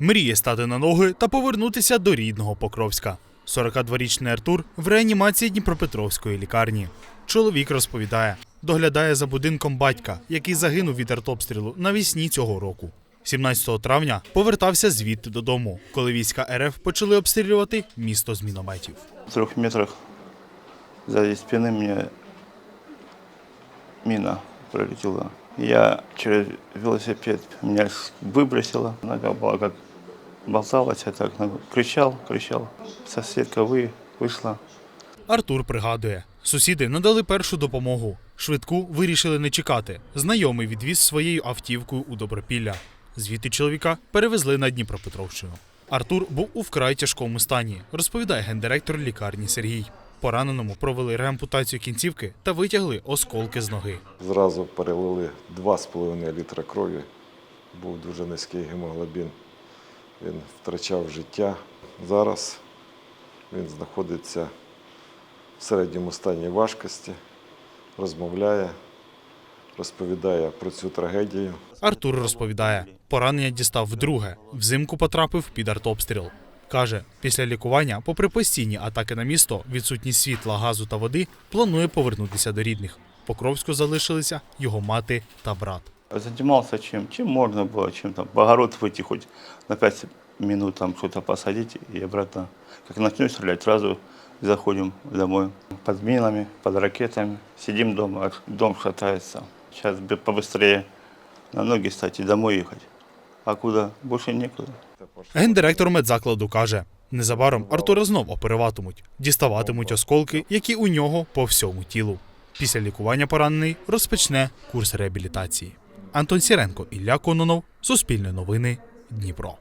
Мріє стати на ноги та повернутися до рідного Покровська. 42-річний Артур в реанімації Дніпропетровської лікарні. Чоловік розповідає, доглядає за будинком батька, який загинув від артобстрілу навесні цього року. 17 травня повертався звідти додому, коли війська РФ почали обстрілювати місто з мінометів. В трех метрах сзади спины мне мина пролетела. Я через велосипед меня с- выбросило. Нога была как болталась, я так ну, кричал, кричал. Соседка вы, вышла. Артур пригадує, сусіди надали першу допомогу. Швидку вирішили не чекати. Знайомий відвіз своєю автівкою у Добропілля. Звідти чоловіка перевезли на Дніпропетровщину. Артур був у вкрай тяжкому стані, розповідає гендиректор лікарні Сергій. Пораненому провели реампутацію кінцівки та витягли осколки з ноги. Зразу перелили 2,5 літра крові. Був дуже низький гемоглобін. Він втрачав життя. Зараз він знаходиться в середньому стані важкості, розмовляє, розповідає про цю трагедію. Артур розповідає, поранення дістав вдруге. Взимку потрапив під артобстріл. Каже, після лікування, попри постійні атаки на місто, відсутність світла, газу та води, планує повернутися до рідних. Покровську залишилися його мати та брат. Занимался чем? Чем можно было, чем там, в огород выйти хоть на 5 минут там что-то посадить и обратно. Как начнет стрелять, сразу заходим домой. Под минами, под ракетами. Сидим дома, аж дом шатается. Сейчас бы побыстрее на ноги стать и домой ехать. А куда? Больше некуда. Гендиректор медзакладу каже, незабаром Артура знов оперуватимуть, діставатимуть осколки, які у нього по всьому тілу. Після лікування поранений розпочне курс реабілітації. Антон Сіренко, Ілля Кононов, Суспільне новини, Дніпро.